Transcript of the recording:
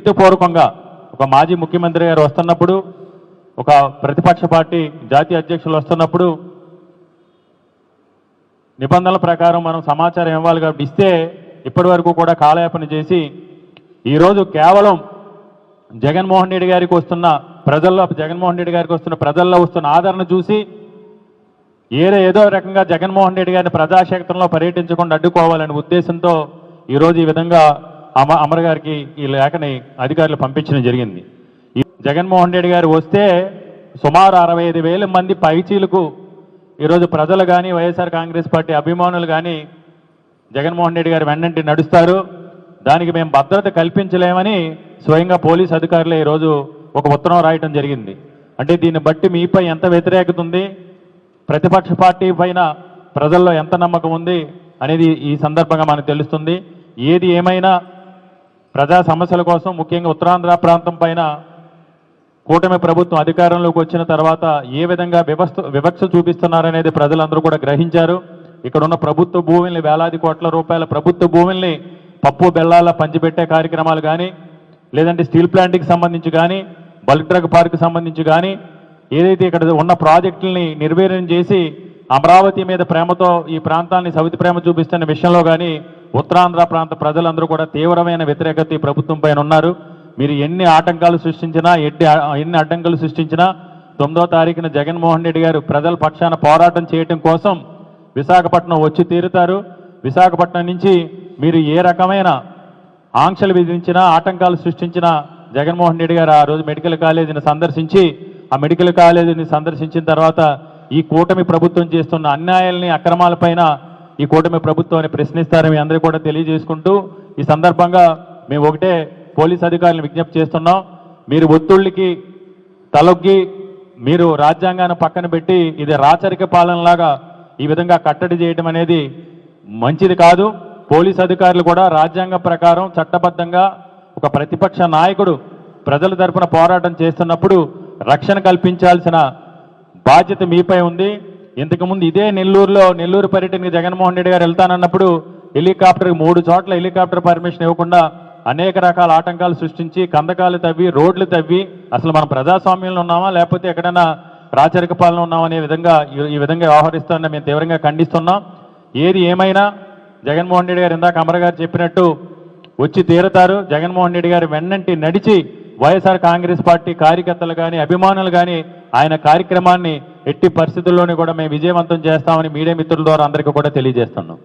పూర్వకంగా ఒక మాజీ ముఖ్యమంత్రి గారు వస్తున్నప్పుడు ఒక ప్రతిపక్ష పార్టీ జాతీయ అధ్యక్షులు వస్తున్నప్పుడు నిబంధనల ప్రకారం మనం సమాచారం ఇవ్వాలి కాబట్టి ఇస్తే ఇప్పటి వరకు కూడా కాలయాపన చేసి ఈరోజు కేవలం జగన్మోహన్ రెడ్డి గారికి వస్తున్న ప్రజల్లో జగన్మోహన్ రెడ్డి గారికి వస్తున్న ప్రజల్లో వస్తున్న ఆదరణ చూసి ఏదో ఏదో రకంగా జగన్మోహన్ రెడ్డి గారిని ప్రజాక్షేత్రంలో పర్యటించకుండా అడ్డుకోవాలనే ఉద్దేశంతో ఈరోజు ఈ విధంగా అమ అమర్ గారికి ఈ లేఖని అధికారులు పంపించడం జరిగింది. ఈ జగన్మోహన్ రెడ్డి గారు వస్తే సుమారు అరవై ఐదు వేల మంది పైచీలకు ఈరోజు ప్రజలు కానీ వైఎస్ఆర్ కాంగ్రెస్ పార్టీ అభిమానులు కానీ జగన్మోహన్ రెడ్డి గారు వెన్నంటి నడుస్తారు. దానికి మేము భద్రత కల్పించలేమని స్వయంగా పోలీస్ అధికారులే ఈరోజు ఒక ఉత్తరం రాయటం జరిగింది. అంటే దీన్ని బట్టి మీపై ఎంత వ్యతిరేకత ఉంది? ప్రతిపక్ష పార్టీ పైన ప్రజల్లో ఎంత నమ్మకం ఉంది అనేది ఈ సందర్భంగా మనకు తెలుస్తుంది. ఏది ఏమైనా ప్రజా సమస్యల కోసం ముఖ్యంగా ఉత్తరాంధ్ర ప్రాంతం పైన కూటమి ప్రభుత్వం అధికారంలోకి వచ్చిన తర్వాత ఏ విధంగా వ్యవస్థ వివక్ష చూపిస్తున్నారనేది ప్రజలందరూ కూడా గ్రహించారు. ఇక్కడ ఉన్న ప్రభుత్వ భూముల్ని వేలాది కోట్ల రూపాయల ప్రభుత్వ భూముల్ని పప్పు బెల్లాల పంచిపెట్టే కార్యక్రమాలు కానీ లేదంటే స్టీల్ ప్లాంట్కి సంబంధించి కానీ బల్క్ డ్రగ్ పార్క్ సంబంధించి కానీ ఏదైతే ఇక్కడ ఉన్న ప్రాజెక్టుల్ని నిర్వీర్యం చేసి అమరావతి మీద ప్రేమతో ఈ ప్రాంతాన్ని సవితి ప్రేమ చూపిస్తున్న విషయంలో కానీ ఉత్తరాంధ్ర ప్రాంత ప్రజలందరూ కూడా తీవ్రమైన వ్యతిరేకత ఈ ప్రభుత్వం పైన ఉన్నారు. మీరు ఎన్ని ఆటంకాలు సృష్టించినా ఎన్ని ఎన్ని అడ్డంకులు సృష్టించినా తొమ్మిదో తారీఖున జగన్మోహన్ రెడ్డి గారు ప్రజల పక్షాన పోరాటం చేయటం కోసం విశాఖపట్నం వచ్చి తీరుతారు. విశాఖపట్నం నుంచి మీరు ఏ రకమైన ఆంక్షలు విధించినా ఆటంకాలు సృష్టించినా జగన్మోహన్ రెడ్డి గారు ఆ రోజు మెడికల్ కాలేజీని సందర్శించి ఆ మెడికల్ కాలేజీని సందర్శించిన తర్వాత ఈ కూటమి ప్రభుత్వం చేస్తున్న అన్యాయాల్ని అక్రమాలపైన ఈ కూటమి ప్రభుత్వాన్ని ప్రశ్నిస్తారని మీ అందరికీ కూడా తెలియజేసుకుంటూ ఈ సందర్భంగా మేము ఒకటే పోలీస్ అధికారులను విజ్ఞప్తి చేస్తున్నాం. మీరు ఒత్తిళ్ళకి తలొగ్గి మీరు రాజ్యాంగాన్ని పక్కన పెట్టి ఇది రాచరిక పాలనలాగా ఈ విధంగా కట్టడి చేయడం అనేది మంచిది కాదు. పోలీస్ అధికారులు కూడా రాజ్యాంగం ప్రకారం చట్టబద్ధంగా ఒక ప్రతిపక్ష నాయకుడు ప్రజల తరపున పోరాటం చేస్తున్నప్పుడు రక్షణ కల్పించాల్సిన బాధ్యత మీపై ఉంది. ఇంతకుముందు ఇదే నెల్లూరులో నెల్లూరు పర్యటనకి జగన్మోహన్ రెడ్డి గారు వెళ్తానన్నప్పుడు హెలికాప్టర్ మూడు చోట్ల హెలికాప్టర్ పర్మిషన్ ఇవ్వకుండా అనేక రకాల ఆటంకాలు సృష్టించి కందకాలు తవ్వి రోడ్లు తవ్వి అసలు మనం ప్రజాస్వామ్యంలో ఉన్నామా లేకపోతే ఎక్కడైనా రాచరిక పాలన ఉన్నామనే అనే విధంగా ఈ- విధంగా వ్యవహరిస్తున్నా మేము తీవ్రంగా ఖండిస్తున్నాం. ఏది ఏమైనా జగన్మోహన్ రెడ్డి గారు ఇందాక అమర గారు చెప్పినట్టు వచ్చి తీరుతారు. జగన్మోహన్ రెడ్డి గారు వెన్నంటి నడిచి వైఎస్ఆర్ కాంగ్రెస్ పార్టీ కార్యకర్తలు కానీ అభిమానులు కానీ ఆయన కార్యక్రమాన్ని ఎట్టి పరిస్థితుల్లోని కూడా మేము విజయవంతం చేస్తామని మీడియా మిత్రుల ద్వారా అందరికీ కూడా తెలియజేస్తున్నాం.